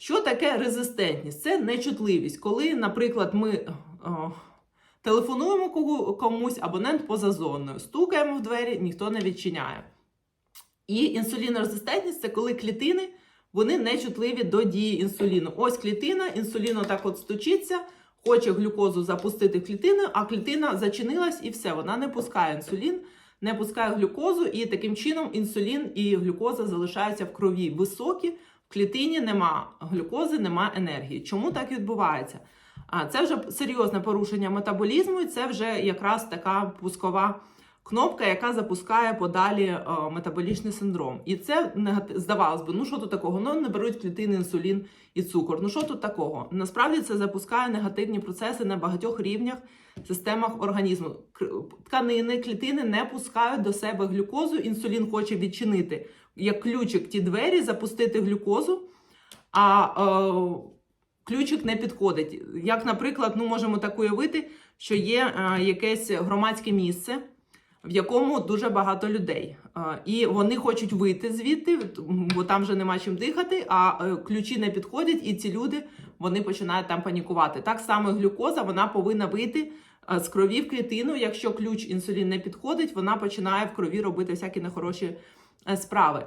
Що таке резистентність? Це нечутливість. Коли, наприклад, ми е, телефонуємо комусь, абонент поза зоною, стукаємо в двері, ніхто не відчиняє. І інсулінорезистентність це коли клітини вони нечутливі до дії інсуліну. Ось клітина, інсулін отак от стучиться, хоче глюкозу запустити в клітину, а клітина зачинилась і все, вона не пускає інсулін, не пускає глюкозу, і таким чином інсулін і глюкоза залишаються в крові високі, в клітині нема глюкози, нема енергії. Чому так відбувається? А це вже серйозне порушення метаболізму, і це вже якраз така пускова кнопка, яка запускає подалі е, метаболічний синдром. І це здавалось би, ну що тут такого? Ну не беруть клітини інсулін і цукор. Ну що тут такого? Насправді це запускає негативні процеси на багатьох рівнях, системах організму. Тканини, клітини не пускають до себе глюкозу. Інсулін хоче відчинити як ключик ті двері, запустити глюкозу. А е, ключик не підходить. Як, наприклад, ну можемо так уявити, що є е, якесь громадське місце, в якому дуже багато людей. Е, І вони хочуть вийти звідти, бо там вже нема чим дихати, а е, ключі не підходять, і ці люди вони починають там панікувати. Так само глюкоза вона повинна вийти з крові в клітину. Якщо ключ інсулін не підходить, вона починає в крові робити всякі нехороші е, справи.